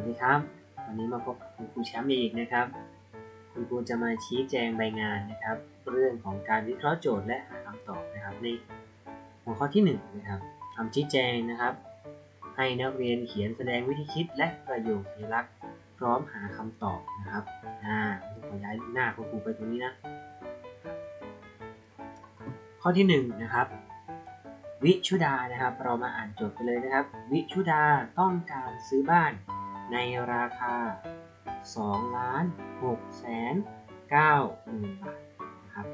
วัสดีครับ วันนี้มาพบกับคุณครูแชมป์อีกนะครับ คุณครูจะมาชี้แจงใบงานนะครับ เรื่องของการวิเคราะห์โจทย์และหาคำตอบนะครับ ในหัวข้อที่1นะครับคำชี้แจงนะครับ ให้นักเรียนเขียนแสดงวิธีคิดและประโยคสัญลักษณ์พร้อมหาคำตอบนะครับอ่าขอย้ายหน้าคุณครูไปตรงนี้นะ ข้อที่1นะครับวิชุดานะครับ เรามาอ่านโจทย์กันเลยนะครับ วิชุดาต้องการซื้อบ้าน ในราคา 2 ล้าน6แสน9หมื่นบาทนะครับ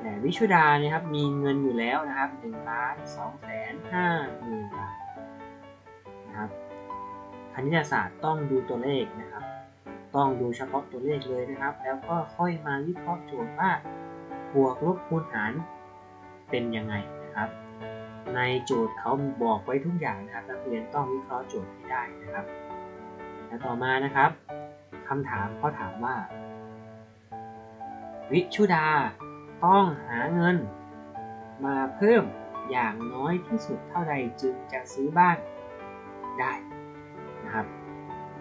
แต่วิชุดาเนี่ยครับมีเงินอยู่แล้วนะครับ1ล้าน2แสน5หมื่นบาทนะครับคณิตศาสตร์ต้องดูตัวเลขนะครับ ต้องดูเฉพาะตัวเลขเลยนะครับ แล้วก็ค่อยมาวิเคราะห์โจทย์ว่าบวกลบคูณหารเป็นยังไงนะครับ ในโจทย์เขาบอกไว้ทุกอย่างนะครับนักเรียนต้องวิเคราะห์โจทย์ให้ได้นะครับ และต่อมานะครับคำถามเขาถามว่า วิชุดาต้องหาเงิน มาเพิ่มอย่างน้อยที่สุดเท่าใดจึงจะซื้อบ้านได้นะครับ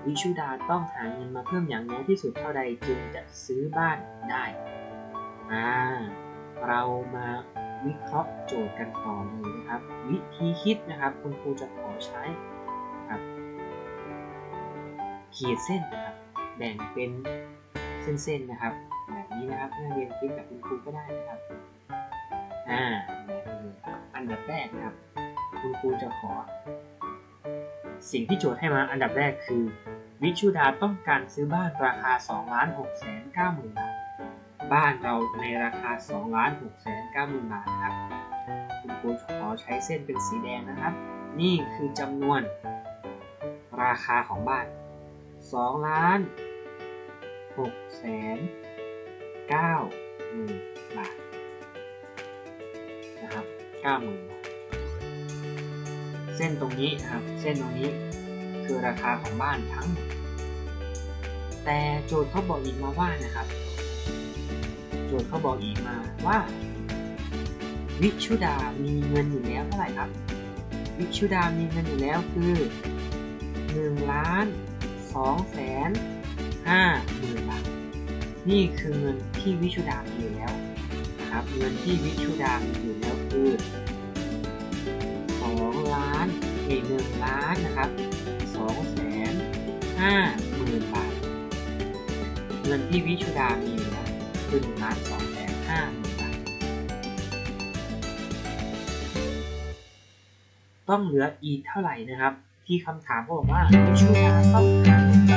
วิชุดาต้องหาเงินมาเพิ่มอย่างน้อยที่สุดเท่าใดจึงจะซื้อบ้านได้อ่าเรามา วิเคราะห์โจทย์กันต่อเลยนะครับ วิธีคิดนะครับ คุณครูจะขอใช้นะครับ ขีดเส้นนะครับ แบ่งเป็นเส้นๆนะครับ แบบนี้นะครับนักเรียนคิดแบบคุณครูก็ได้นะครับอ่าแบบนี้อันดับแรกนะครับ คุณครูจะขอ สิ่งที่โจทย์ให้มาอันดับแรกคือ วิชุดาต้องการซื้อบ้านราคา2ล้าน6แสน9หมื่นบาท บ้านเราในราคา2ล้าน6แสน9หมื่นบาทนะครับคุณครูขอใช้เส้นเป็นสีแดงนะครับ นี่คือจำนวน ราคาของบ้าน2ล้าน6แสน9หมื่นบาทนะครับ9หมื่นบาท เส้นตรงนี้นะครับ เส้นตรงนี้คือราคาของบ้านทั้ง แต่โจทย์เขาบอกอีกมาว่านะครับ โจทย์เขาบอกอีกมาว่า วิชุดามีเงินอยู่แล้วเท่าไหร่ครับ วิชุดามีเงินอยู่แล้วคือ1ล้าน2แสน5หมื่นบาทนี่คือเงินที่วิชุดามีอยู่แล้วนะครับเงินที่วิชุดามีอยู่แล้วคือ2ล้านเอกหนึ่งล้านนะครับ2แสน5หมื่นบาทเงินที่วิชุดามี อยู่แล้วคือ1ล้าน2แสน5หมื่นบาทต้องเหลืออีกเท่าไหร่นะครับ ที่คำถามเขาบอกว่าวิชุดาต้องหาเงินเพิ่มอย่า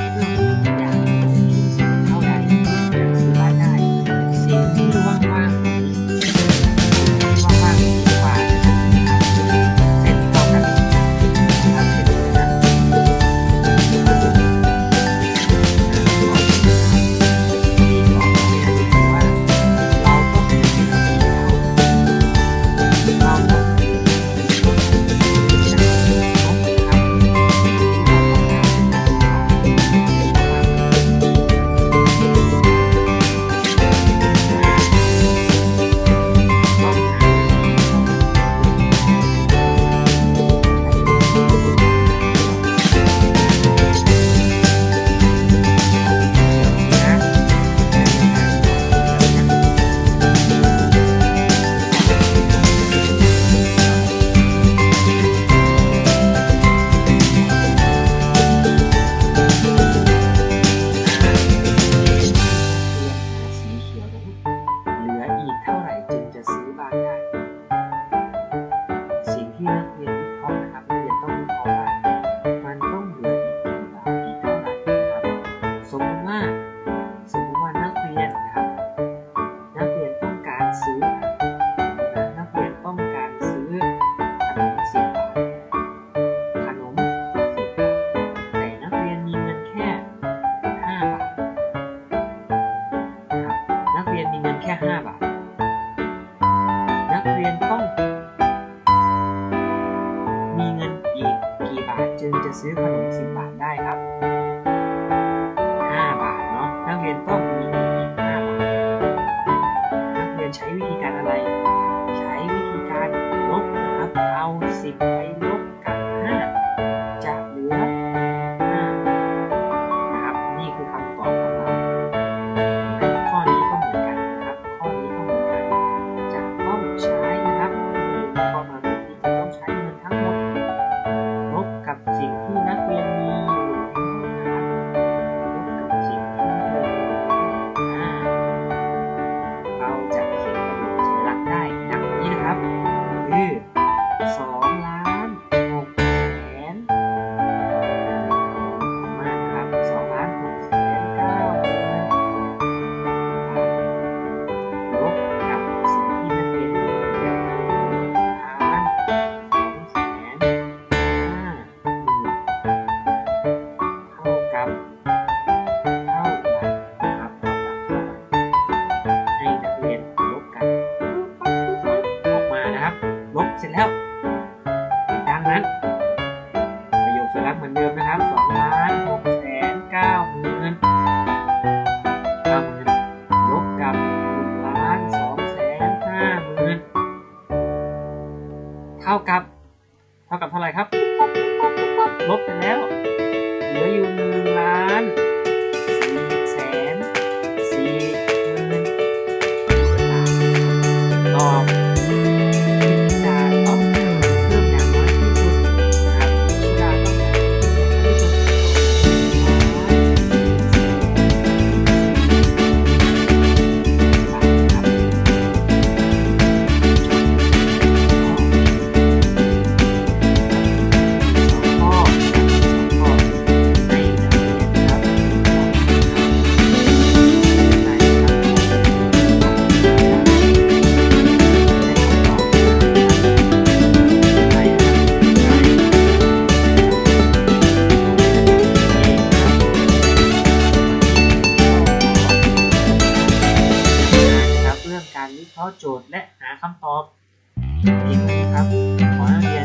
รียนมีเงินแค่ 5 บาท นักเรียนต้อง มีเงินอีกกี่บาทจึงจะซื้อขนม 10 บาทได้ครับ 5 บาทเนาะ นักเรียนต้องมีเงินอีก5บาท นักเรียนใช้วิธี สลักเหมือนเดิมนะครับสองล้านหกแสนเก้าหมื่นเก้าหมื่นลบกับหนึ่งล้านสองแสนห้าหมื่นเท่ากับ เท่ากับเท่าไหร่ครับ ลบไปแล้ว เหลืออยู่หนึ่งล้าน หาคำตอบเก่งมากครับขอให้